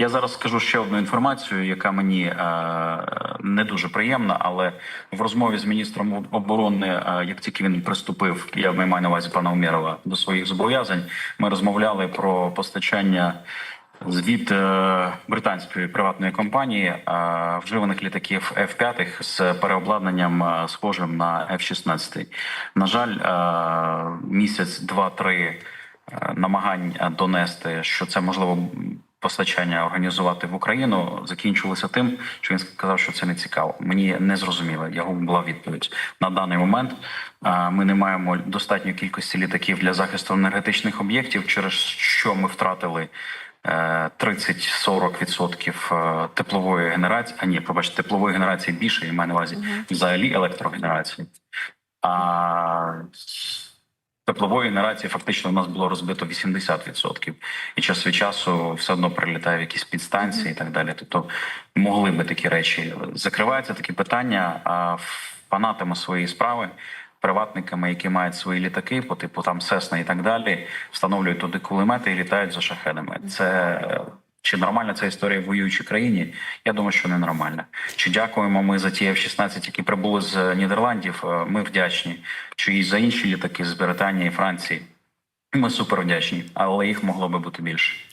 Я зараз скажу ще одну інформацію, яка мені е, не дуже приємна, але в розмові з міністром оборони, е, як тільки він приступив, я маю на увазі пана Умєрова, до своїх зобов'язань, ми розмовляли про постачання. Звіт е, британської приватної компанії е, вживаних літаків F-5 з переобладнанням е, схожим на F-16. На жаль, е, місяць, два-три е, намагань донести, що це можливо постачання організувати в Україну, закінчилося тим, що він сказав, що це не цікаво. Мені не зрозуміло. Його була відповідь на даний момент. е, Ми не маємо достатньої кількості літаків для захисту енергетичних об'єктів, через що ми втратили. е, 30-40% е, теплової генерації, а ні, пробачте, теплової генерації більше, я маю на увазі взагалі електрогенерації. А теплової генерації фактично у нас було розбито 80%. І час від часу все одно прилітає в якісь підстанції і так далі. Тобто могли би такі речі. Закриваються такі питання, а фанатами своєї справи. Приватниками, які мають свої літаки, по типу там Сесна і так далі, встановлюють туди кулемети і літають за шахедами. Це чи нормальна ця історія в воюючій країні? Я думаю, що не нормальна. Чи дякуємо ми за ті F-16, які прибули з Нідерландів? Е, Ми вдячні. Чи і за інші літаки з Британії Франції? Ми супер вдячні, але їх могло би бути більше.